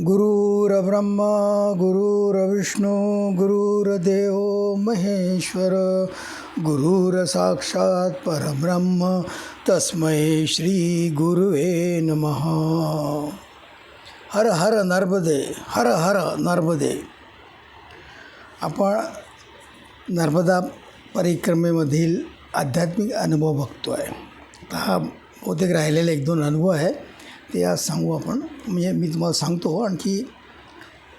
गुरुर्ब्रह्मा गुरुर्विष्णू गुरुर्देव महेश्वर गुरुर्साक्षात परब्रह्म तस्मै श्री गुरुवे नमः. हर हर नर्मदे हर हर नर्मदे. आपण नर्मदा परिक्रमेमधील आध्यात्मिक अनुभव बघतो आहे हा बहुतेक राहिलेले एक दोन अनुभव आहे. ते आज सांगू आपण. म्हणजे मी तुम्हाला सांगतो आणखी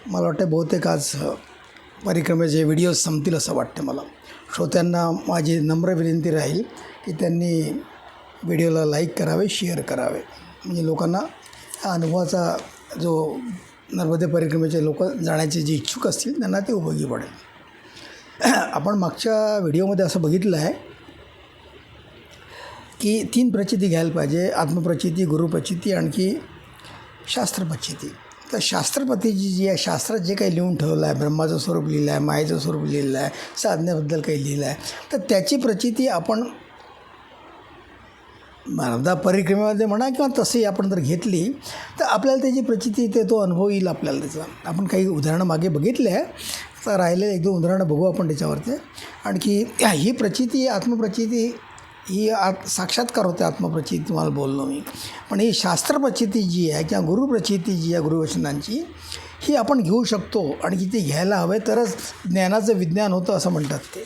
मला वाटतं बहुतेक आज परिक्रमेचे व्हिडिओज संपतील असं वाटतं मला. श्रोत्यांना माझी नम्र विनंती राहील की त्यांनी व्हिडिओला लाईक करावे शेअर करावे. म्हणजे लोकांना हा अनुभवाचा जो नर्मदे परिक्रमेचे लोक जाण्याचे जे इच्छुक असतील त्यांना ते उपयोगी पडेल. आपण मागच्या व्हिडिओमध्ये असं बघितलं आहे की तीन प्रचिती घ्यायला पाहिजे आत्मप्रचिती गुरुप्रचिती आणखी शास्त्रप्रचिती. तर शास्त्रपतीची जी आहे शास्त्रात जे काही लिहून ठेवलं आहे ब्रह्माचं स्वरूप लिहिलं आहे मायेचं स्वरूप लिहिलं आहे साधनेबद्दल काही लिहिलं आहे तर त्याची प्रचिती आपण मानवदा परिक्रमेमध्ये म्हणा किंवा तसंही आपण जर घेतली तर आपल्याला त्याची प्रचिती ते तो अनुभव येईल आपल्याला त्याचा. आपण काही उदाहरणं मागे बघितले आहे तर राहिलेलं एक दोन उदाहरणं बघू आपण त्याच्यावरती. आणखी ही प्रचिती आत्मप्रचिती ही आत साक्षात्कार होते आत्मप्रचिती तुम्हाला बोललो मी. पण ही शास्त्रप्रचिती जी आहे किंवा गुरुप्रचिती जी आहे गुरुवचनांची ही आपण घेऊ शकतो आणि ती घ्यायला हवे तरच ज्ञानाचं विज्ञान होतं असं म्हणतात ते.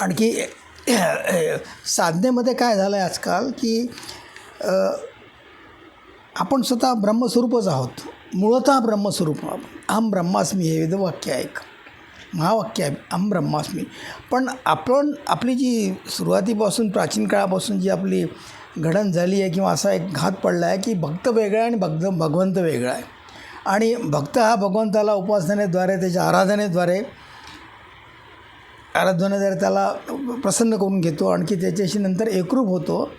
आणखी साधनेमध्ये काय झालं आहे आजकाल की आपण स्वतः ब्रह्मस्वरूपच आहोत. मूळतः ब्रह्मस्वरूप आहोत. अहम ब्रह्मास्मी हे वेदवाक्य आहे एक. महावाक्य आहे अहम ब्रह्मास्मी. पण आपण आपली जी सुरुवातीपासून प्राचीन काळापासून जी आपली घडण झाली आहे किंवा असा एक घात पडला आहे की भक्त वेगळा आहे आणि भक्त भगवंत वेगळा आहे. आणि भक्त हा भगवंताला उपासनेद्वारे त्याच्या आराधनेद्वारे आराधनेद्वारे त्याला प्रसन्न करून घेतो आणखी त्याच्याशी नंतर एकरूप होतो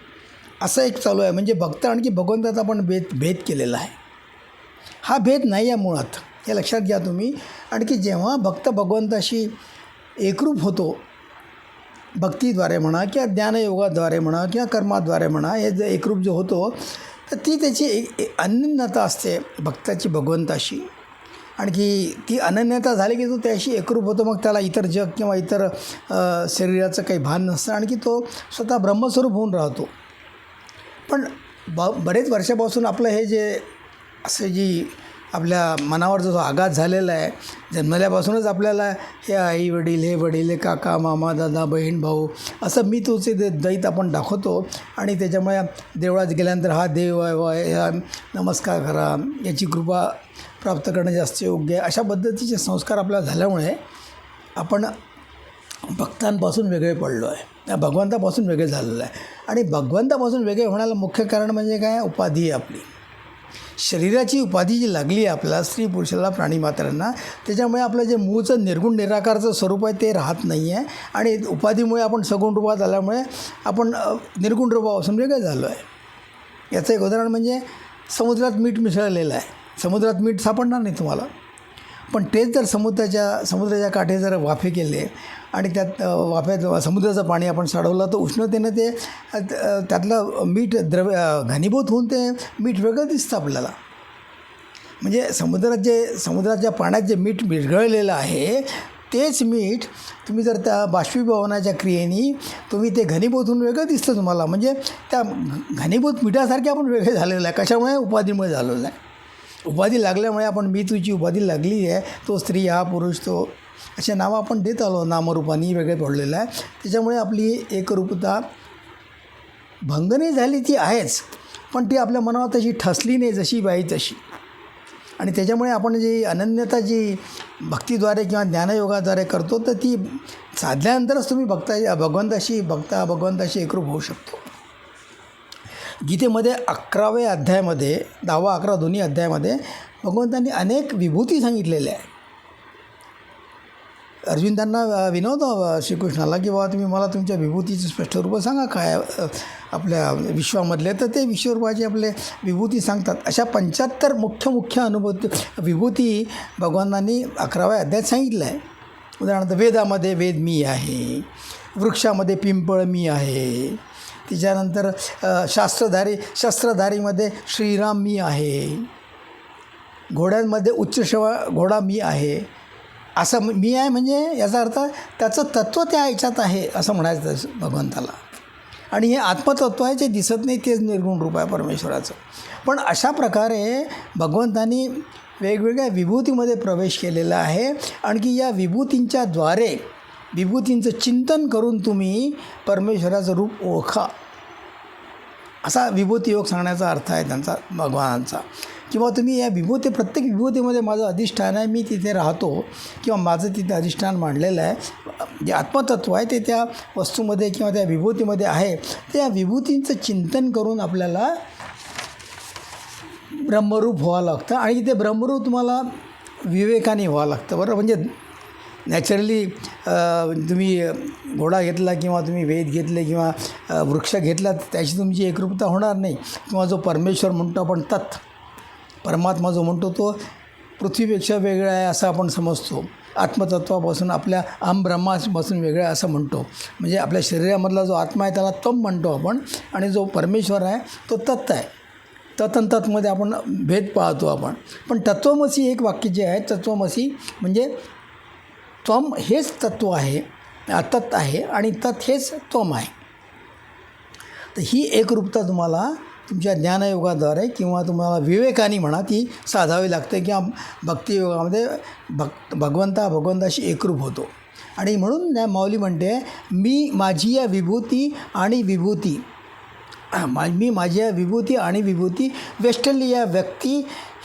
असं एक चालू आहे. म्हणजे भक्त आणखी भगवंताचा पण भेद भेद केलेला आहे. हा भेद नाही आहे मुळात. हे लक्षात घ्या तुम्ही. आणखी जेव्हा भक्त भगवंताशी एकरूप होतो भक्तीद्वारे म्हणा किंवा ज्ञानयोगाद्वारे म्हणा किंवा कर्माद्वारे म्हणा हे जे एकरूप जो होतो तर ती त्याची एक अनन्यता असते भक्ताची भगवंताशी. आणखी ती अनन्यता झाली की तो त्याशी एकरूप होतो मग त्याला इतर जग किंवा इतर शरीराचं काही भान नसतं. आणखी तो स्वतः ब्रह्मस्वरूप होऊन राहतो. पण ब बरेच वर्षापासून आपलं हे जे असे जी आपल्या मनावर जो आघात झालेला आहे जन्मल्यापासूनच आपल्याला हे आई वडील हे वडील हे काका मामा दादा बहीण भाऊ असं मी तुझे दे दैत आपण दाखवतो. आणि त्याच्यामुळे देवळात गेल्यानंतर हा देव आहे नमस्कार करा याची कृपा प्राप्त करणं जास्त योग्य आहे. अशा पद्धतीचे संस्कार आपल्याला झाल्यामुळे आपण भक्तांपासून वेगळे पडलो आहे. भगवंतापासून वेगळे झालेलं आहे. आणि भगवंतापासून वेगळे होण्याला मुख्य कारण म्हणजे काय? उपाधी आहे आपली. शरीराची उपाधी जी लागली आहे आपल्याला स्त्री पुरुषाला प्राणी मात्रांना त्याच्यामुळे आपलं जे मूळचं निर्गुण निराकारचं स्वरूप आहे ते राहत नाही आहे आणि उपाधीमुळे आपण सगुण रूपात आल्यामुळे आपण निर्गुण रूपापासून वेगळं झालो आहे याचं एक उदाहरण म्हणजे समुद्रात मीठ मिसळलेलं आहे. समुद्रात मीठ सापडणार नाही तुम्हाला. पण तेच जर समुद्राच्या समुद्राच्या काठी जर वाफे केले आणि त्यात वाफ्यात समुद्राचं पाणी आपण साडवलं तर उष्णतेनं ते त्यातलं मीठ द्रव्य घनीभूत होऊन ते मीठ वेगळं दिसतं आपल्याला. म्हणजे समुद्रात जे समुद्राच्या पाण्यात जे मीठ विरघळलेलं आहे तेच मीठ तुम्ही जर त्या बाष्पीभवनाच्या क्रियेने तुम्ही ते घनीभूत होऊन वेगळं दिसतं तुम्हाला. म्हणजे त्या घनीभूत मिठासारखे आपण वेगळे झालेलं आहे. कशामुळे? उपाधीमुळे झालेलं आहे. उपाधी लागल्यामुळे आपण मी तुझी उपाधी लागली आहे. तो स्त्री हा पुरुष तो असे नावं आपण देत आलो नामरूपाने वेगळे पडलेलं आहे. त्याच्यामुळे आपली एकरूपता भंग नाही झाली ती आहेच पण ती आपल्या मनावर तशी ठसली नाही जशी बाई तशी. आणि त्याच्यामुळे आपण जी अनन्यता जी भक्तीद्वारे किंवा ज्ञानयोगाद्वारे करतो तर ती साधल्यानंतरच तुम्ही भक्ता भगवंताशी भक्ता भगवंताशी एकरूप होऊ शकतो. गीतेमध्ये अकराव्या अध्यायामध्ये दहावा अकरा दोन्ही अध्यायामध्ये भगवंतांनी अनेक विभूती सांगितलेल्या आहे अर्जुन त्यांना विनवतो श्रीकृष्णाला की बाबा तुम्ही मला तुमच्या विभूतीचे स्पष्ट रूप सांगा काय आपल्या विश्वामधले तर ते विश्वरूपाचे आपले विभूती सांगतात. अशा पंच्याहत्तर मुख्य मुख्य अनुभूती विभूती भगवानांनी अकराव्या अध्यायात सांगितलं आहे उदाहरणार्थ वेदामध्ये वेद मी आहे वृक्षामध्ये पिंपळ मी आहे तिच्यानंतर शास्त्रधारी शस्त्रधारीमध्ये श्रीराम मी आहे. घोड्यांमध्ये उच्च शेवा घोडा मी आहे. असं मी आहे म्हणजे याचा अर्थ त्याचं तत्त्व त्या याच्यात आहे असं म्हणायचं भगवंताला. आणि हे आत्मतत्व आहे जे दिसत नाही तेच निर्गुण रूप आहे परमेश्वराचं. पण अशा प्रकारे भगवंतानी वेगवेगळ्या विभूतीमध्ये प्रवेश केलेला आहे. आणखी या विभूतींच्या द्वारे विभूतींचं चिंतन करून तुम्ही परमेश्वराचं रूप ओळखा. असा विभूती योग सांगण्याचा अर्थ आहे त्यांचा भगवानांचा. किंवा तुम्ही या विभूती प्रत्येक विभूतीमध्ये माझं अधिष्ठान आहे मी तिथे राहतो. किंवा माझं तिथे अधिष्ठान मांडलेलं आहे. जे आत्मतत्व आहे ते त्या वस्तूमध्ये किंवा त्या विभूतीमध्ये आहे. त्या विभूतींचं चिंतन करून आपल्याला ब्रह्मरूप व्हावं लागतं. आणि ते ब्रह्मरूप तुम्हाला विवेकाने व्हावं लागतं. बरं? म्हणजे नॅचरली तुम्ही घोडा घेतला किंवा तुम्ही वेद घेतले किंवा वृक्ष घेतला त्याची तुमची एकरूपता होणार नाही. किंवा जो परमेश्वर म्हणतो आपण तत् परमात्मा जो म्हणतो तो पृथ्वीपेक्षा वेगळा आहे असं आपण समजतो. आत्मतत्वापासून आपल्या आम ब्रह्मापासून वेगळा आहे असं म्हणतो. म्हणजे आपल्या शरीरामधला जो आत्मा आहे त्याला तम म्हणतो आपण आणि जो परमेश्वर आहे तो तत्त आहे. तत तत्मध्ये आपण भेद पाहतो आपण. पण तत्वमसी एक वाक्य जे आहे तत्वमसी म्हणजे त्वम हेच तत्व आहे तत् आहे आणि तत् हेच त्वम आहे. तर ही एकरूपता तुम्हाला तुमच्या ज्ञानयोगाद्वारे किंवा तुम्हाला विवेकाने म्हणा ती साधावी लागते किंवा भक्तियोगामध्ये भक् भगवंता भगवंताशी एकरूप होतो. आणि म्हणून त्या माऊली म्हणते मी माझी या विभूती आणि विभूती मा मी माझी या विभूती आणि विभूती वेष्टली या व्यक्ती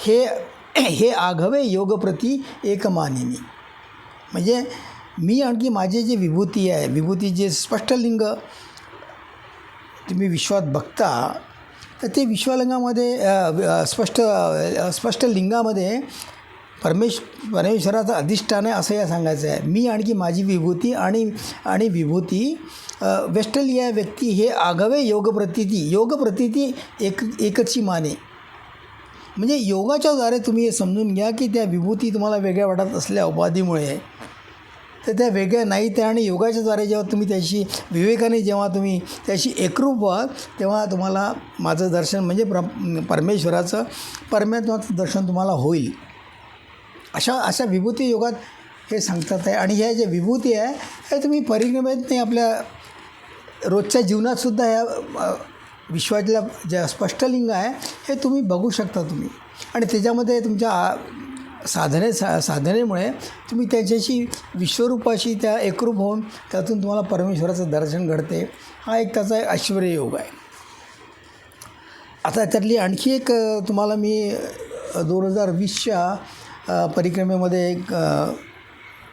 हे हे आघवे योगप्रती एकमानिनी. म्हणजे मी आणखी माझे जे विभूती आहे विभूती जे स्पष्टलिंग तुम्ही विश्वात बघता तर ते विश्वलिंगामध्ये स्पष्ट स्पष्ट लिंगामध्ये परमेश परमेश्वराचं अधिष्ठान आहे असं या सांगायचं आहे. मी आणखी माझी विभूती आणि आणि विभूती वेस्टलिया वेस्टल या व्यक्ती हे आगवे योगप्रतिती योगप्रतिती एक एकची माने. म्हणजे योगाच्या द्वारे तुम्ही हे समजून घ्या की त्या विभूती तुम्हाला वेगळ्या वाटत असल्या उपाधीमुळे. तर त्या वेगळ्या नाही त्या आणि योगाच्या द्वारे जेव्हा तुम्ही त्याशी विवेकाने जेव्हा तुम्ही त्याशी एकरूप व्हाल तेव्हा तुम्हाला माझं दर्शन म्हणजे प्र परमेश्वराचं परमात्माचं दर्शन तुम्हाला होईल. अशा अशा विभूती योगात हे सांगतात आहे. आणि ह्या ज्या विभूती आहे हे तुम्ही परिक्रमेत नाही आपल्या रोजच्या जीवनातसुद्धा ह्या विश्वातल्या ज्या स्पष्टलिंग आहे हे तुम्ही बघू शकता तुम्ही. आणि त्याच्यामध्ये तुमच्या आ- साधने सा साधनेमुळे तुम्ही त्याच्याशी विश्वरूपाशी त्या एकरूप होऊन त्यातून तुम्हाला परमेश्वराचं दर्शन घडते. हा एक त्याचा एक योग आहे. आता त्यातली आणखी एक तुम्हाला मी दोन हजार वीसच्या परिक्रमेमध्ये एक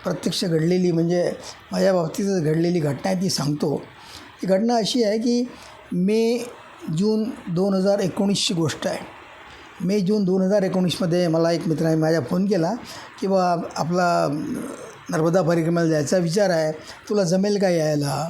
प्रत्यक्ष घडलेली म्हणजे माझ्या बाबतीतच घडलेली घटना आहे ती सांगतो. ती घटना अशी आहे की मे जून दोन हजार एकोणीसची गोष्ट आहे. मे जून दोन हजार एकोणीसमध्ये मला एक मित्राने माझ्या फोन केला की बा आपला नर्मदा परिक्रमाला जायचा विचार आहे तुला जमेल का यायला?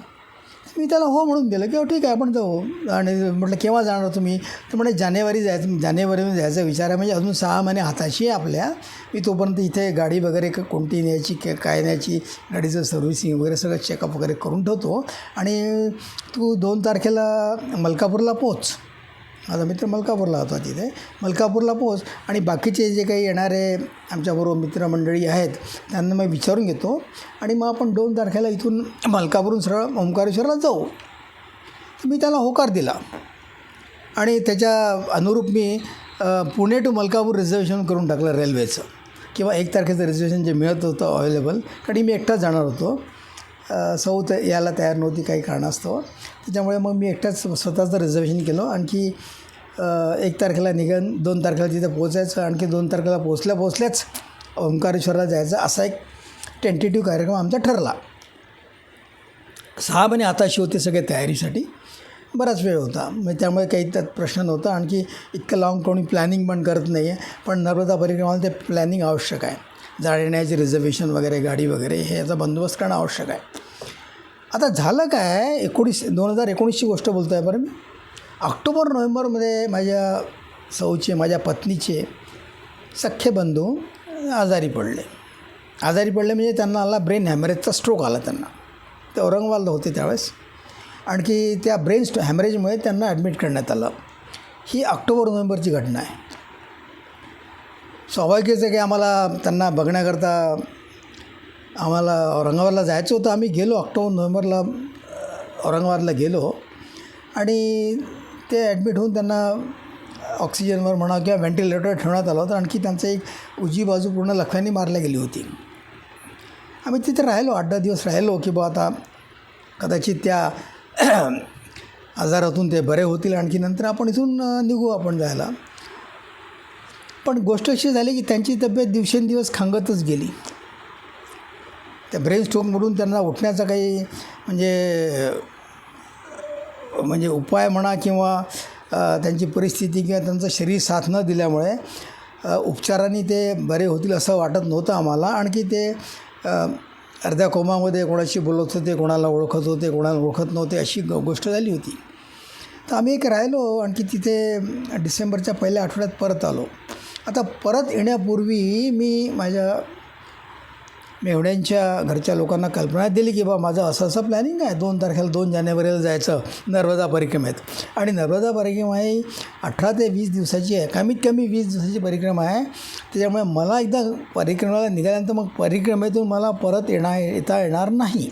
मी त्याला हो म्हणून दिलं की हो ठीक आहे आपण जाऊ. आणि म्हटलं केव्हा जाणार तुम्ही? तर म्हणजे जानेवारी जायचं जानेवारीमध्ये जायचा विचार आहे म्हणजे अजून सहा महिने हाताशी आहे आपल्या. मी तोपर्यंत इथे गाडी वगैरे कोणती न्यायची के काय न्यायची गाडीचं सर्व्हिसिंग वगैरे सगळं चेकअप वगैरे करून ठेवतो. आणि तू दोन तारखेला मलकापूरला पोच माझा मित्र मलकापूरला होता तिथे. मलकापूरला पोच आणि बाकीचे जे काही येणारे आमच्याबरोबर मित्रमंडळी आहेत त्यांना मी विचारून घेतो आणि मग आपण दोन तारखेला इथून मलकापूरून सरळ ओंकारेश्वरला जाऊ. मी त्याला होकार दिला. आणि त्याच्या अनुरूप मी पुणे टू मलकापूर रिझर्वेशन करून टाकलं रेल्वेचं किंवा एक तारखेचं रिझर्वेशन जे मिळत होतं अवेलेबल कारण मी एकटाच जाणार होतो. सौथ सौ यायला तयार नव्हती काही कारणास्तव. त्याच्यामुळे मग मी एकटाच स्वतःचं रिझर्वेशन केलं. आणखी एक तारखेला निघन दोन तारखेला तिथं पोचायचं आणखी दोन तारखेला पोचल्या पोचल्याच ओंकारेश्वरला जायचं असा एक टेंटेटिव्ह कार्यक्रम आमचा ठरला. सहा महिने हाताशी होते सगळे तयारीसाठी. बराच वेळ होता. मग त्यामुळे काही त्यात प्रश्न नव्हता. आणखी इतकं लाँग कोणी प्लॅनिंग पण करत नाही आहे पण नर्मदा परिक्रमाला ते प्लॅनिंग आवश्यक आहे. जाण्याची रिझर्वेशन वगैरे गाडी वगैरे हे याचा बंदोबस्त करणं आवश्यक आहे. आता झालं काय? एकोणीस दोन हजार एकोणीसची गोष्ट बोलतो आहे बरं मी ऑक्टोबर नोव्हेंबरमध्ये माझ्या सौचे माझ्या पत्नीचे सख्खे बंधू आजारी पडले. आजारी पडले म्हणजे त्यांना आला ब्रेन हॅमरेजचा स्ट्रोक आला त्यांना. ते औरंगाबादला होते त्यावेळेस. आणखी त्या ब्रेन स्टो हॅमरेजमुळे त्यांना ॲडमिट करण्यात आलं. ही ऑक्टोबर नोव्हेंबरची घटना आहे. स्वाभाविकच आहे की आम्हाला त्यांना बघण्याकरता आम्हाला औरंगाबादला जायचं होतं. आम्ही गेलो ऑक्टोबर नोव्हेंबरला औरंगाबादला गेलो. आणि ते ॲडमिट होऊन त्यांना ऑक्सिजनवर म्हणा किंवा व्हेंटिलेटर ठेवण्यात आलं होतं. आणखी त्यांचं एक उजी बाजू पूर्ण लखव्यांनी मारल्या गेली होती. आम्ही तिथे राहिलो आठ दहा दिवस राहिलो की बा आता कदाचित त्या आजारातून ते बरे होतील. आणखी नंतर आपण इथून निघू आपण जायला. पण गोष्ट अशी झाली की त्यांची तब्येत दिवसेंदिवस खांगतच गेली. त्या ब्रेन स्ट्रोकमधून त्यांना उठण्याचा काही म्हणजे म्हणजे उपाय म्हणा किंवा त्यांची परिस्थिती किंवा त्यांचं शरीर साथ न दिल्यामुळे उपचाराने उपचारांनी ते बरे होतील असं वाटत नव्हतं आम्हाला. आणखी ते अर्ध्या कोमामध्ये कोणाशी बोलत होते कोणाला ओळखत होते कोणाला ओळखत नव्हते अशी ग गोष्ट झाली होती. तर आम्ही एक राहिलो आणखी तिथे डिसेंबरच्या पहिल्या आठवड्यात परत आलो. आता परत येण्यापूर्वी मी माझ्या मेवण्यांच्या घरच्या लोकांना कल्पना दिली की बा माझं असं असं प्लॅनिंग आहे. दोन तारखेला दोन जानेवारीला जायचं नर्मदा परिक्रमेत. आणि नर्मदा परिक्रमा ही अठरा ते वीस दिवसाची आहे. कमीत कमी वीस दिवसाची परिक्रमा आहे. त्याच्यामुळे मला एकदा परिक्रमाला निघाल्यानंतर मग परिक्रमेतून मला परत येणार येता येणार नाही.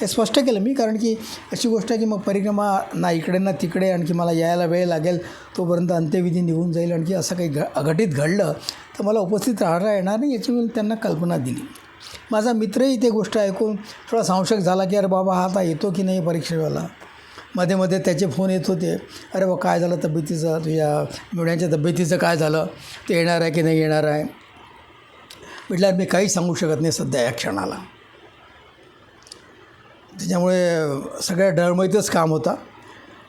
हे स्पष्ट केलं मी कारण की अशी गोष्ट आहे की मग परिक्रमा ना इकडे ना तिकडे आणखी मला यायला वेळ लागेल तोपर्यंत अंत्यविधी निघून जाईल आणखी असं काही घ अघटित घडलं तर मला उपस्थित राहता येणार नाही याची मी त्यांना कल्पना दिली. माझा मित्रही ते गोष्ट ऐकून थोडा संशय झाला की अरे बाबा हा आता येतो की नाही परीक्षेवाला? मध्ये मध्ये त्याचे फोन येत होते. अरे बा काय झालं तब्येतीचं? तुझ्या मुलांच्या तब्येतीचं काय झालं? ते येणार आहे की नाही येणार आहे? म्हटल्यावर मी काही सांगू शकत नाही सध्या या क्षणाला. त्याच्यामुळे सगळ्या डळमळीतच काम होता.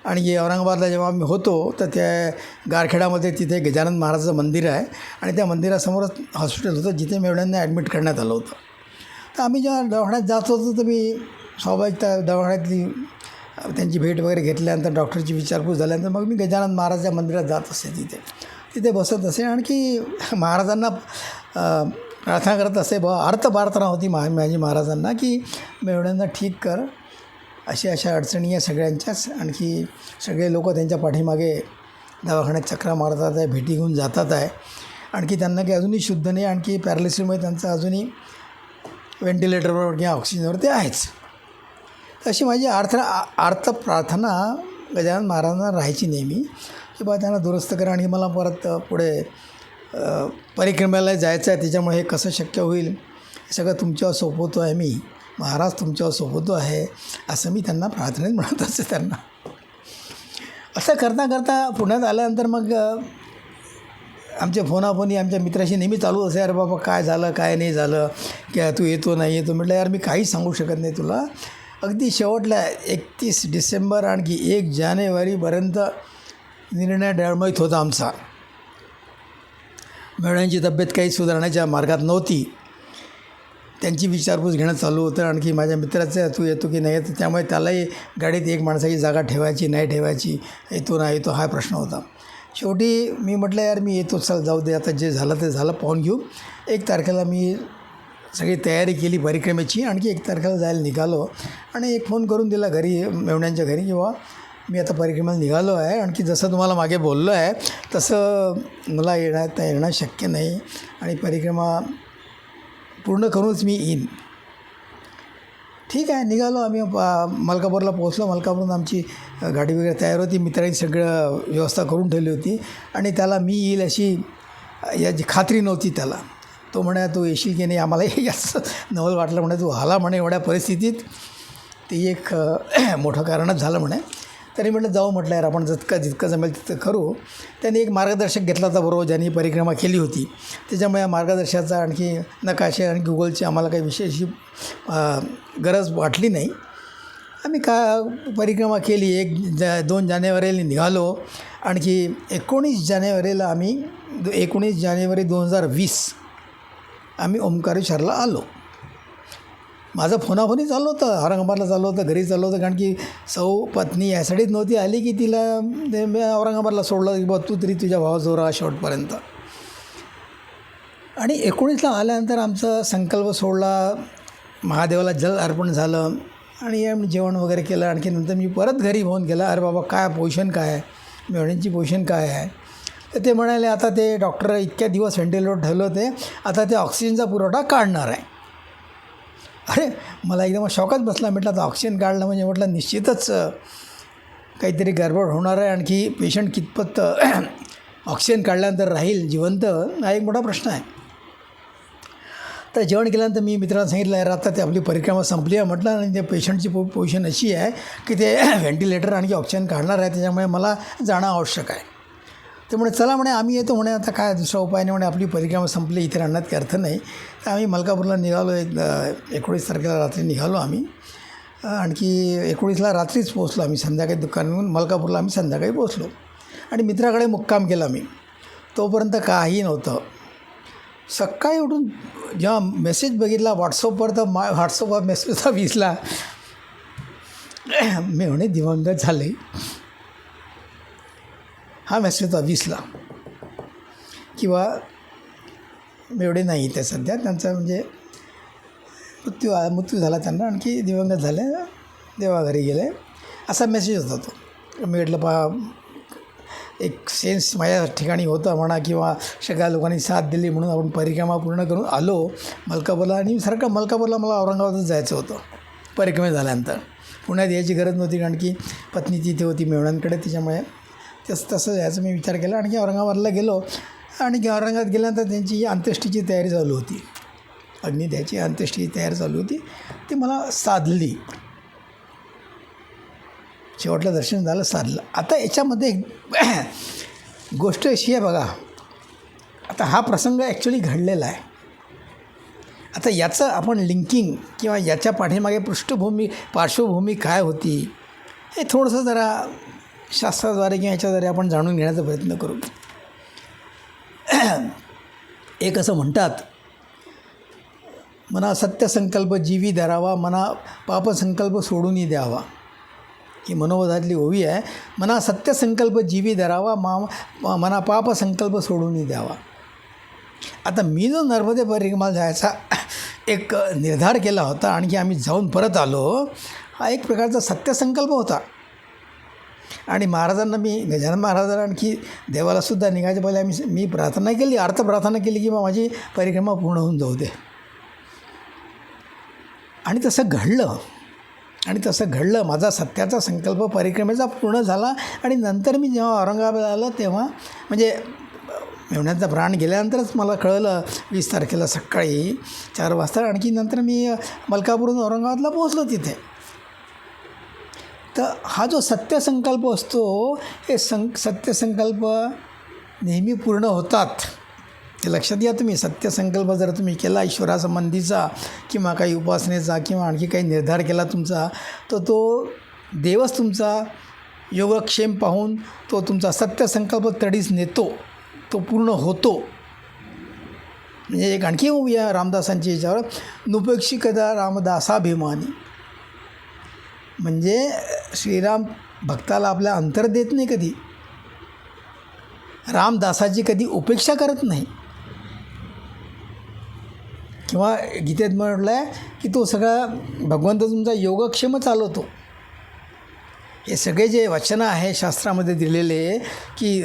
आणि औरंगाबादला जेव्हा आम्ही होतो तर त्या गारखेडामध्ये तिथे गजानन महाराजाचं मंदिर आहे. आणि त्या मंदिरासमोरच हॉस्पिटल होतं जिथे मेवण्यांना ॲडमिट करण्यात आलं होतं. तर आम्ही जेव्हा दवाखान्यात जात होतो तर मी स्वाभाविक त्या दवाखान्यातली त्यांची भेट वगैरे घेतल्यानंतर डॉक्टरची विचारपूस झाल्यानंतर मग मी गजानन महाराजच्या मंदिरात जात असे तिथे. तिथे बसत असे आणखी महाराजांना प्रार्थना करत असे ब अर्थ प्रार्थना होती मा माझी महाराजांना की मेवड्यांना ठीक कर. अशा अशा अडचणी आहे सगळ्यांच्याच. आणखी सगळे लोक त्यांच्या पाठीमागे दवाखान्यात चक्रा मारतात आहे भेटी घेऊन जातात आहे. आणखी त्यांना काही अजूनही शुद्ध नाही. आणखी पॅरालिसिसमुळे त्यांचं अजूनही व्हेंटिलेटरवर किंवा ऑक्सिजनवर ते आहेच. तशी माझी अर्थ अर्थ प्रार्थना गजानन महाराजांना राहायची नेहमी. की बा त्यांना दुरुस्त करा. आणि मला परत पुढे परिक्रमेला जायचं आहे त्याच्यामुळे हे कसं शक्य होईल? हे सगळं तुमच्यावर सोपवतो आहे मी. महाराज तुमच्यावर सोपवतो आहे असं मी त्यांना प्रार्थनेत म्हणत असते त्यांना. असं करता करता पुण्यात आल्यानंतर मग आमच्या फोनाफोनी आमच्या मित्राशी नेहमी चालू असे अरे बाबा काय झालं काय नाही झालं? की तू येतो नाही येतो? म्हटलं यार मी काहीच सांगू शकत नाही तुला. अगदी शेवटला एकतीस डिसेंबर आणखी एक जानेवारीपर्यंत निर्णय डळमळीत होता आमचा. मेवड्यांची तब्येत काही सुधारण्याच्या मार्गात नव्हती. त्यांची विचारपूस घेणं चालू होतं. आणखी माझ्या मित्राचं तू येतो की नाही येतो? त्यामुळे त्यालाही गाडीत एक माणसाची जागा ठेवायची नाही ठेवायची येतो नाही येतो हा प्रश्न होता. शेवटी मी म्हटलं यार मी येतो चल जाऊ दे आता जे झालं ते झालं पाहून घेऊ. एक तारखेला मी सगळी तयारी केली परिक्रमेची. आणखी एक तारखेला जायला निघालो आणि एक फोन करून दिला घरी मेवण्यांच्या घरी किंवा मी आता परिक्रमेला निघालो आहे. आणखी जसं तुम्हाला मागे बोललो आहे तसं मला येण्यात येणं शक्य नाही. आणि परिक्रमा पूर्ण करूनच मी येईन. ठीक आहे निघालो आम्ही. मलकापूरला पोहोचलो. मलकापूरहून आमची गाडी वगैरे तयार होती. मित्रांनी सगळं व्यवस्था करून ठेवली होती. आणि त्याला मी येईल अशी याची खात्री नव्हती त्याला. तो म्हणे तू येशील की नाही? आम्हाला याचं नवल वाटलं म्हणे. तू आला म्हणे एवढ्या परिस्थितीत. ते एक मोठं कारणच झालं म्हणे. त्यांनी म्हटलं जाऊ म्हटलं यार आपण जितकं जितकं जमेल तितकं करू. त्यांनी एक मार्गदर्शक घेतला होता बरोबर ज्यांनी परिक्रमा केली होती. त्याच्यामुळे या मार्गदर्शकाचा आणखी नकाशे आणि गुगलची आम्हाला काही विशेष गरज वाटली नाही. आम्ही का परिक्रमा केली? एक जा दोन जानेवारीला निघालो. आणखी एकोणीस जानेवारीला आम्ही एकोणीस जानेवारी दोन हजार वीस आम्ही ओंकारेश्वरला आलो. माझं फोनाफोनी चालू होतं औरंगाबादला चालू होतं घरी चालू होतं कारण की सौ पत्नी यासाठीच नव्हती आली की तिला ते औरंगाबादला सोडलं की बा तू तरी तुझ्या भावाजवळ राहा शेवटपर्यंत. आणि एकोणीसला आल्यानंतर आमचा संकल्प सोडला महादेवाला जल अर्पण झालं आणि आम्ही जेवण वगैरे केलं. आणखी नंतर मी परत घरी फोन केला अरे बाबा काय पोझिशन काय आहे? मेवण्यांची पोझिशन काय आहे? तर ते म्हणाले आता ते डॉक्टर इतक्या दिवस व्हेंटिलेटर ठेवलं होते आता ते ऑक्सिजनचा पुरवठा काढणार आहे. अरे मला एकदम शॉकच बसला. म्हटलं आता ऑक्सिजन काढलं म्हणजे म्हटलं निश्चितच काहीतरी गडबड होणार आहे. आणखी पेशंट कितपत ऑक्सिजन काढल्यानंतर राहील जिवंत? हा एक मोठा प्रश्न आहे. तर जेवण केल्यानंतर मी मित्रांना सांगितलं आहे आता ते आपली परिक्रमा संपली आहे. म्हटलं आणि त्या पेशंटची पो पोझिशन अशी आहे की ते व्हेंटिलेटर आणखी ऑक्सिजन काढणार आहे. त्याच्यामुळे मला जाणं आवश्यक आहे. ते म्हणे चला म्हणे आम्ही येतो म्हणे. आता काय दुसरा उपाय नाही म्हणे. आपली परिक्रमा संपली. इथे राहण्यात काही अर्थ नाही. आम्ही मलकापूरला निघालो एक एकोणीस तारखेला रात्री निघालो आम्ही. आणखी एकोणीसला रात्रीच पोचलो आम्ही संध्याकाळी दुकानहून मलकापूरला आम्ही संध्याकाळी पोचलो आणि मित्राकडे मुक्काम केला मी तोपर्यंत काही नव्हतं. सकाळी उठून जेव्हा मेसेज बघितला व्हॉट्सअपवर तर मा व्हॉट्सअपवर मेसेजचा विसला मी म्हणे दिवंगत झाले. हा मेसेज होता किंवा एवढे नाही ते सध्या. त्यांचा म्हणजे मृत्यू मृत्यू झाला त्यांना. आणखी दिवंगत झाले. देवाघरी गेले. असा मेसेज होता तो. मी म्हटलं पा एक सेन्स माझ्या ठिकाणी होतं म्हणा किंवा सगळ्या लोकांनी साथ दिली म्हणून आपण परिक्रमा पूर्ण करून आलो मलकापूरला आणि सारखं मलकापूरला मला औरंगाबादच जायचं होतं. परिक्रमे झाल्यानंतर. पुण्यात यायची गरज नव्हती कारण की पत्नी तिथे होती मेवण्यांकडे. त्याच्यामुळे तसं तसं यायचं मी विचार केला. आणखी औरंगाबादला गेलो. आणि औरंगाबाद गेल्यानंतर त्यांची अंत्येष्टीची तयारी चालू होती. अग्निद्याची अंत्येष्टीची तयारी चालू होती. ती मला साधली. शेवटलं दर्शन झालं साधलं. आता याच्यामध्ये एक गोष्ट अशी आहे बघा. आता हा प्रसंग ॲक्च्युली घडलेला आहे. आता याचं आपण लिंकिंग किंवा याच्या पाठीमागे पृष्ठभूमी पार्श्वभूमी काय होती हे थोडंसं जरा शास्त्राद्वारे किंवा याच्याद्वारे आपण जाणून घेण्याचा प्रयत्न करू. एक असं म्हणतात मना सत्यसंकल्प जीवी धरावा मना पापसंकल्प सोडूनही द्यावा. ही मनोवधातली ओवी आहे. मना सत्यसंकल्प जीवी धरावा मा मा- मना पापसंकल्प सोडूनही द्यावा. आता मी जो नर्मदे परिक्रमाला जायचा एक निर्धार केला होता आणखी आम्ही जाऊन परत आलो हा एक प्रकारचा सत्यसंकल्प होता. आणि महाराजांना मी गजानन महाराजांना आणखी देवालासुद्धा निघायच्या पहिले आम्ही मी प्रार्थना केली अर्थ प्रार्थना केली की माझी परिक्रमा पूर्ण होऊन जाऊ दे. आणि तसं घडलं. आणि तसं घडलं माझा सत्याचा संकल्प परिक्रमेचा पूर्ण झाला आणि नंतर मी जेव्हा औरंगाबाद आलं तेव्हा म्हणजे मेवण्याचा प्राण गेल्यानंतरच मला कळलं वीस तारखेला सकाळी चार वाजता आणखी नंतर मी मलकापूरहून औरंगाबादला पोहोचलो तिथे. तर हा जो सत्यसंकल्प असतो हे सं सत्यसंकल्प नेहमी पूर्ण होतात. हे लक्षात घ्या तुम्ही सत्यसंकल्प जर तुम्ही केला ईश्वरासंबंधीचा किंवा काही उपासनेचा किंवा आणखी काही निर्धार केला तुमचा तर तो देवच तुमचा योगक्षेम पाहून तो तुमचा सत्यसंकल्प तडीच नेतो तो पूर्ण होतो. म्हणजे एक आणखी या आहे रामदासांची याच्यावर नुपेक्षिकदा रामदासाभिमानी. म्हणजे श्रीराम भक्ताला आपल्या अंतर देत नाही कधी. रामदासाची कधी उपेक्षा करत नाही. किंवा गीतेत म्हटलं आहे की तो सगळा भगवंत तुमचा योगक्षेम चालवतो. हे सगळे जे वचनं आहे शास्त्रामध्ये दिलेले की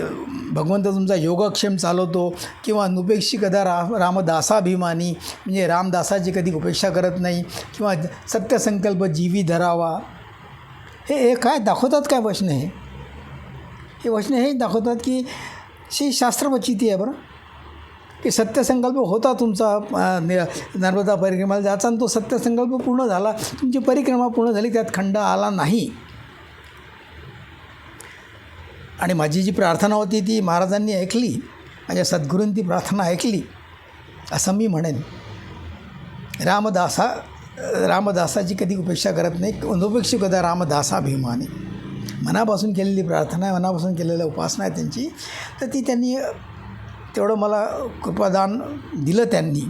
भगवंत तुमचा योगक्षेम चालवतो किंवा नुपेक्षी कदा रा रामदासाभिमानी म्हणजे रामदासाची कधी उपेक्षा करत नाही किंवा सत्यसंकल्प जीवी धरावा हे हे काय दाखवतात काय वचनं हे? हे वचनं हे दाखवतात की शी शास्त्रवचिती आहे बरं. की सत्यसंकल्प होता तुमचा नर्मदा परिक्रमाला जायचा आणि तो सत्यसंकल्प पूर्ण झाला तुमची परिक्रमा पूर्ण झाली त्यात खंड आला नाही. आणि माझी जी प्रार्थना होती ती महाराजांनी ऐकली माझ्या सद्गुरूंनी ती प्रार्थना ऐकली असं मी म्हणेन. रामदासा रामदासाची कधी उपेक्षा करत नाही. अनुपेक्षी कदा रामदासाभिमानी मनापासून केलेली प्रार्थना आहे मनापासून केलेल्या उपासना आहे त्यांची. तर ती त्यांनी तेवढं मला कृपादान दिलं त्यांनी.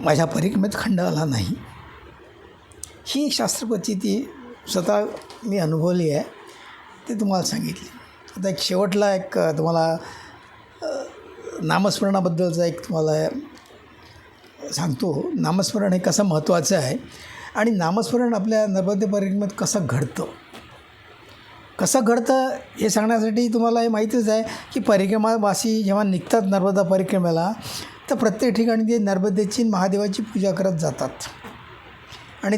माझ्या परिक्रमेत खंड आला नाही. ही एक शास्त्रपती ती स्वतः मी अनुभवली आहे. ते तुम्हाला सांगितली. आता एक शेवटला एक तुम्हाला नामस्मरणाबद्दलचा एक तुम्हाला सांगतो नामस्मरण हे कसं महत्त्वाचं आहे आणि नामस्मरण आपल्या नर्मदे परिक्रमेत कसं घडतं? कसं घडतं हे सांगण्यासाठी तुम्हाला हे माहितीच आहे की परिक्रमावासी जेव्हा निघतात नर्मदा परिक्रमेला तर प्रत्येक ठिकाणी ते नर्मदेची महादेवाची पूजा करत जातात. आणि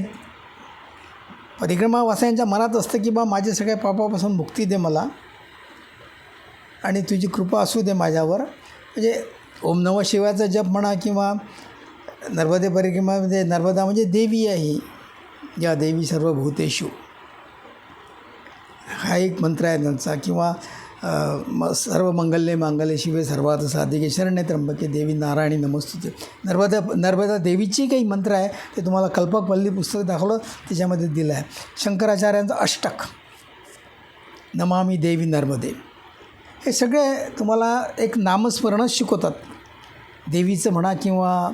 परिक्रमावासायांच्या मनात असतं की बा माझ्या सगळ्या पापापासून मुक्ती दे मला आणि तुझी कृपा असू दे माझ्यावर. म्हणजे ओम नम शिवायचा जप म्हणा किंवा नर्मदे परिक्रमामध्ये नर्मदा म्हणजे देवी आहे. ही या देवी सर्व भूतेषु हा एक मंत्र आहे त्यांचा किंवा म सर्व मंगल्ये मांगल्य शिवे सर्वात साधिके शरण्य त्र्यंबके देवी नारायणी नमस्तुते. नर्मदा नर्मदा देवीची काही मंत्र आहे ते तुम्हाला कल्पकवल्ली पुस्तक दाखवलं त्याच्यामध्ये दिलं आहे. शंकराचार्यांचं अष्टक. नमामी देवी नर्मदे. हे सगळे तुम्हाला एक नामस्मरणच शिकवतात. देवीचं म्हणा किंवा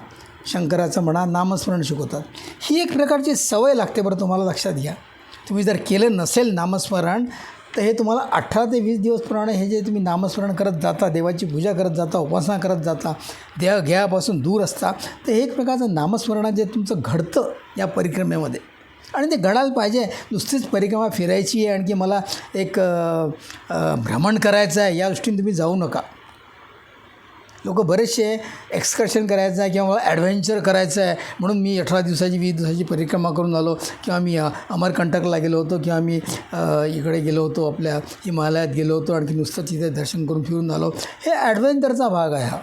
शंकराचं म्हणा नामस्मरण शिकवतात. ही एक प्रकारची सवय लागते बरं तुम्हाला लक्षात घ्या. तुम्ही जर केलं नसेल नामस्मरण तर हे तुम्हाला अठरा ते वीस दिवसप्रमाणे हे जे तुम्ही नामस्मरण करत जाता देवाची पूजा करत जाता उपासना करत जाता देह घ्यापासून दूर असता तर हे एक प्रकारचं नामस्मरण जे तुमचं घडतं या परिक्रमेमध्ये. आणि ते घडायला पाहिजे. नुसतीच परिक्रमा फिरायची आहे आणखी मला एक भ्रमण करायचं आहे या दृष्टीने तुम्ही जाऊ नका. लोक बरेचसे एक्सकर्शन करायचं आहे किंवा ॲडव्हेंचर करायचं आहे. म्हणून मी अठरा दिवसाची वीस दिवसाची परिक्रमा करून आलो. किंवा मी अमरकंटकला गेलो होतो. किंवा मी इकडे गेलो होतो आपल्या हिमालयात गेलो होतो. आणखी नुसतं तिथे दर्शन करून फिरून आलो. हे ॲडव्हेंचरचा भाग आहे हा.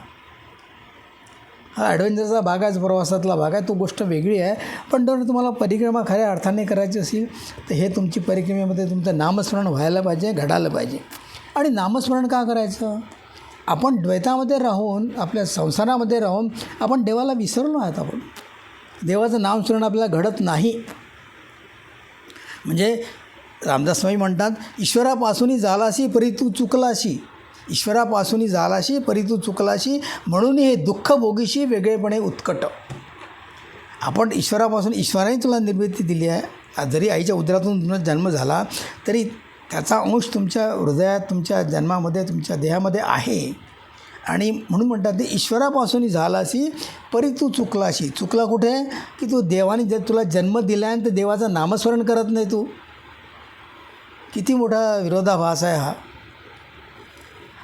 हा ॲडव्हेंचरचा भाग आहे प्रवासातला भाग आहे. तो गोष्ट वेगळी आहे. पण जर तुम्हाला परिक्रमा खऱ्या अर्थाने करायची असेल तर हे तुमची परिक्रमेमध्ये तुमचं नामस्मरण व्हायला पाहिजे घडायला पाहिजे. आणि नामस्मरण का करायचं? आपण द्वैतामध्ये राहून आपल्या संसारामध्ये राहून आपण देवाला विसरलो आहात आपण. देवाचं नाम नामस्मरण आपल्याला घडत नाही. म्हणजे रामदास स्वामी म्हणतात ईश्वरापासूनही झालाशी परी तू चुकलाशी. ईश्वरापासूनही झालाशी परी तू चुकलाशी. म्हणून हे दुःख भोगीशी वेगळेपणे उत्कट. आपण ईश्वरापासून ईश्वराने तुला निर्मिती दिली आहे. जरी आईच्या उदरातून तुमचा जन्म झाला तरी त्याचा अंश तुमच्या हृदयात तुमच्या जन्मामध्ये तुमच्या देहामध्ये आहे. आणि म्हणून म्हणतात ते ईश्वरापासूनही झालाशी परी तू चुकलाशी चुकला कुठे? की तू देवाने जर तुला जन्म दिला आहे तर देवाचं नामस्मरण करत नाही तू. किती मोठा विरोधाभास आहे हा.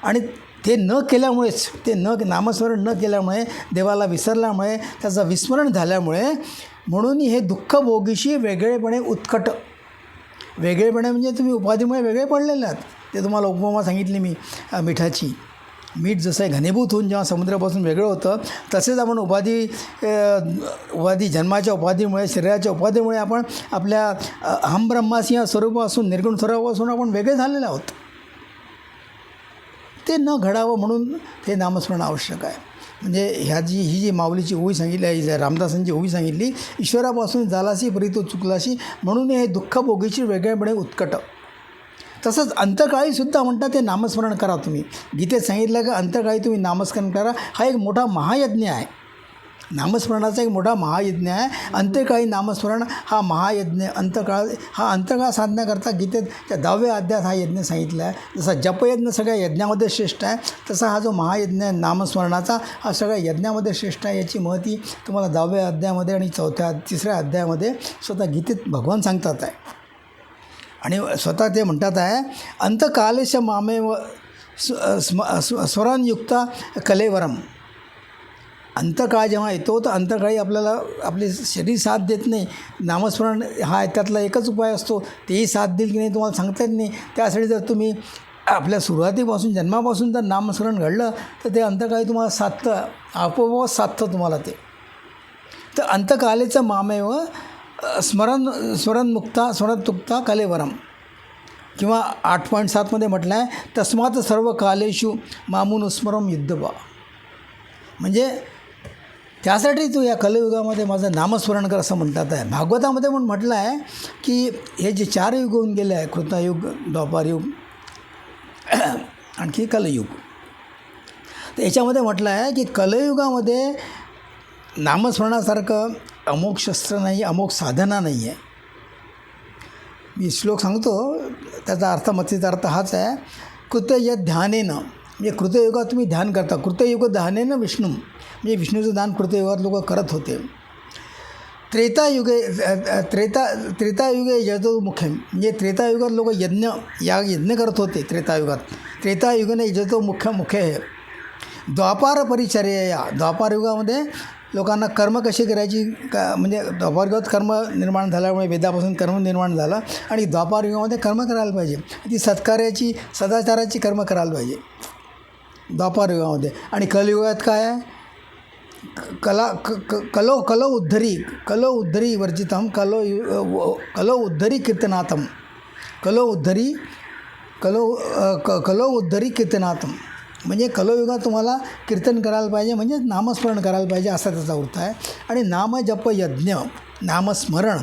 आणि ते न केल्यामुळेच ते न नामस्मरण न केल्यामुळे देवाला विसरल्यामुळे त्याचं विस्मरण झाल्यामुळे म्हणून हे दुःख भोगीशी वेगळेपणे उत्कट वेगळेपणे म्हणजे तुम्ही उपाधीमुळे वेगळे पडलेले आहात. ते तुम्हाला उपमा सांगितली मी मिठाची. मीठ जसं आहे घनीभूत होऊन जेव्हा समुद्रापासून वेगळं होतं तसेच आपण उपाधी उपाधी जन्माच्या उपाधीमुळे शरीराच्या उपाधीमुळे आपण आपल्या अ, अहम ब्रह्मासी या स्वरूपापासून निर्गुण स्वरूपापासून आपण वेगळे झालेले आहोत. ते न घडावं म्हणून ते नामस्मरण आवश्यक आहे. म्हणजे ह्या जी ही जी माऊलीची ओवी सांगितली आहे रामदासांची ओवी सांगितली ईश्वरापासून झालाशी परी तो चुकलाशी म्हणून हे दुःख भोगीची वेगळेपणे उत्कट. तसंच अंतकाळीसुद्धा म्हणतात ते नामस्मरण करा तुम्ही. गीतेत सांगितलं का अंतकाळी तुम्ही नामस्मरण करा हा एक मोठा महायज्ञ आहे. नामस्मरणाचा एक मोठा महायज्ञ आहे. अंत्यकाळी नामस्मरण हा महायज्ञ अंतकाळ हा अंतकाळ साधण्याकरता गीतेत त्या दहाव्या अध्यात हा यज्ञ सांगितला आहे. जसा जपयज्ञ सगळ्या यज्ञामध्ये श्रेष्ठ आहे तसा हा जो महायज्ञ आहे नामस्मरणाचा हा सगळ्या यज्ञामध्ये श्रेष्ठ आहे याची महती तुम्हाला दहाव्या अध्यायामध्ये आणि चौथ्या तिसऱ्या अध्यायामध्ये स्वतः गीतेत भगवान सांगतात आहे. आणि स्वतः ते म्हणतात आहे अंतकालेश मामेव स्व स्म स्व स्वरांयुक्ता कलेवरम. अंतकाळ जेव्हा येतो तर अंतकाळी आपल्याला आपले शरीर साथ देत नाही. नामस्मरण हा त्यातला एकच उपाय असतो. तेही साथ देईल की नाही तुम्हाला सांगता येत नाही. त्यासाठी जर तुम्ही आपल्या सुरुवातीपासून जन्मापासून जर नामस्मरण घडलं तर ते अंतकाळी तुम्हाला साधतं आपोआप साधतं तुम्हाला ते. तर अंतकालेचं मामेव स्मरण स्मरणमुक्ता स्मरणतुक्ता कलेवरम. किंवा आठ पॉईंट सातमध्ये म्हटलं आहे तस्मात सर्व कालेषु मामून स्मरम युद्धबा म्हणजे त्यासाठी तू या कलयुगामध्ये माझं नामस्मरण कर असं म्हणतात आहे. भागवतामध्ये पण म्हटलं आहे की हे जे चार युग होऊन गेले आहे कृतायुग द्वापारयुग आणखी कलयुग. तर याच्यामध्ये म्हटलं आहे की कलयुगामध्ये नामस्मरणासारखं अमोक शस्त्र नाही अमोक साधना नाही आहे. मी श्लोक सांगतो त्याचा अर्थ मतीचा अर्थ हाच आहे कृतय ध्यानेनं म्हणजे कृतयुगात तुम्ही ध्यान करता. कृतयुग ध्यानेनं विष्णू. म्हणजे विष्णूचं दान कृतयुगात लोक करत होते. त्रेतायुगे त्रेता त्रेतायुगे यजोमुख्यम म्हणजे त्रेतायुगात लोक यज्ञ या यज्ञ करत होते त्रेतायुगात त्रेतायुगाने यजतो मुख्य मुख्य आहे द्वापार परिचर्या या द्वापार युगामध्ये लोकांना कर्म कशी करायची? का म्हणजे द्वापार युगात कर्म निर्माण झाल्यामुळे वेदापासून कर्म निर्माण झालं आणि द्वापार युगामध्ये कर्म करायला पाहिजे. ती सत्कार्याची सदाचाराची कर्म करायला पाहिजे. द्वापार युगामध्ये आणि कलयुगात काय आहे? क- कला क क कलो कलो उद्धरी कलो उद्धरी वर्जितम कलो कलो उद्धरी कीर्तनातम कलो उद्धरी कलो क कलो उद्धरी कीर्तनाथम म्हणजे कलोयुगात तुम्हाला कीर्तन करायला पाहिजे म्हणजे नामस्मरण करायला पाहिजे असा त्याचा अर्थ आहे. आणि नामजप यज्ञ नामस्मरण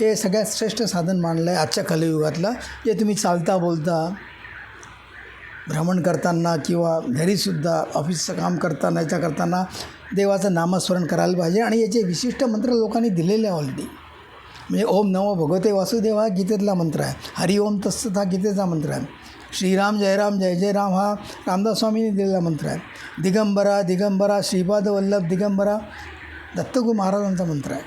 हे सगळ्यात श्रेष्ठ साधन मानलं आहे आजच्या कलयुगातलं. जे तुम्ही चालता बोलता भ्रमण करताना किंवा घरीसुद्धा ऑफिसचं काम करताना याच्या करताना देवाचं नामस्मरण करायला पाहिजे. आणि याचे विशिष्ट मंत्र लोकांनी दिलेले आहे ऑलरेडी म्हणजे ओम नमो भगवते वासुदेव हा गीतेतला मंत्र आहे. हरिओम तत्सत हा गीतेचा मंत्र आहे. श्रीराम जयराम जय जय राम हा रामदास स्वामींनी दिलेला मंत्र आहे. दिगंबरा दिगंबरा श्रीपाद वल्लभ दिगंबरा दत्तगु महाराजांचा मंत्र आहे.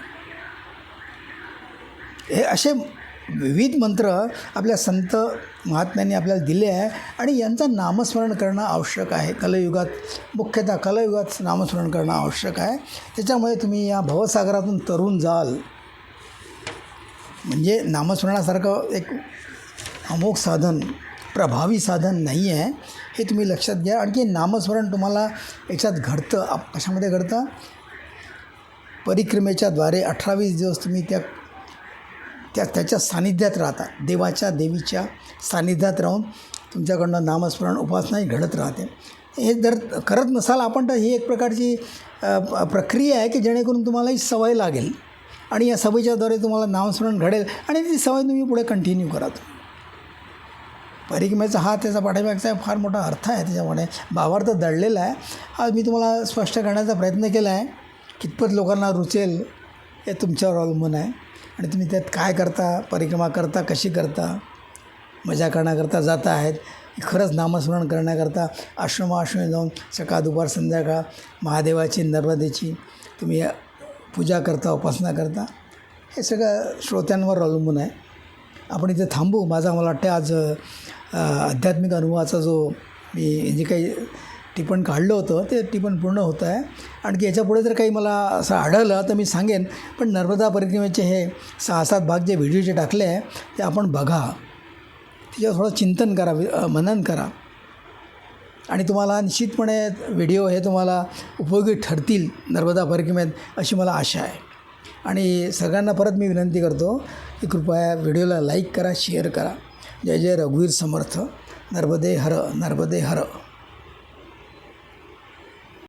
हे असे विविध मंत्र आपल्या संत महात्म्यांनी आपल्याला दिले आहे आणि यांचं नामस्मरण करणं आवश्यक आहे. कलयुगात मुख्यतः कलयुगात नामस्मरण करणं आवश्यक आहे. त्याच्यामुळे तुम्ही या भवसागरातून तरून जाल. म्हणजे नामस्मरणासारखं एक अमोघ साधन प्रभावी साधन नाही आहे. हे तुम्ही लक्षात घ्या. आणखी नामस्मरण तुम्हाला याच्यात घडतं. आप कशामध्ये घडतं? परिक्रमेच्या द्वारे अठरावीस दिवस तुम्ही त्या त्या त्याच्या सानिध्यात राहता. देवाच्या देवीच्या सान्निध्यात राहून तुमच्याकडनं नामस्मरण उपासनाही घडत राहते. हे जर करत नसाल आपण तर ही एक प्रकारची प्रक्रिया आहे की जेणेकरून तुम्हाला ही सवय लागेल आणि या सवयीच्याद्वारे तुम्हाला नामस्मरण घडेल आणि ती सवय तुम्ही पुढे कंटिन्यू करा परिक्रमेचा हा त्याचा पाठीमागचा फार मोठा अर्थ आहे त्याच्यामध्ये. भावार्थ दडलेला आहे. आज मी तुम्हाला स्पष्ट करण्याचा प्रयत्न केला आहे. कितपत लोकांना रुचेल हे तुमच्यावर अवलंबून आहे. आणि तुम्ही त्यात काय करता परिक्रमा करता कशी करता? मजा करण्याकरता जात आहेत. खरंच नामस्मरण करण्याकरता आश्रमाश्रमी जाऊन सकाळ दुपार संध्याकाळ महादेवाची नर्मदेची तुम्ही पूजा करता उपासना करता हे सगळं श्रोत्यांवर अवलंबून आहे. आपण इथे थांबू. माझा मला वाटतं आज आध्यात्मिक अनुभवाचा जो मी जे काही टिपण काढलं होतं ते टिपण पूर्ण होतं आहे. आणखी याच्यापुढे जर काही मला असं आढळलं तर मी सांगेन. पण नर्मदा परिक्रमेचे हे सहा सात भाग जे व्हिडिओचे टाकले आहे ते आपण बघा. त्याच्यावर थोडं चिंतन करा वि- मनन करा. आणि तुम्हाला निश्चितपणे व्हिडिओ हे तुम्हाला उपयोगी ठरतील नर्मदा परिक्रमेत अशी मला आशा आहे. आणि सगळ्यांना परत मी विनंती करतो की कृपया व्हिडिओला लाईक करा शेअर करा. जय जय रघुवीर समर्थ. नर्मदे हर नर्मदे हर.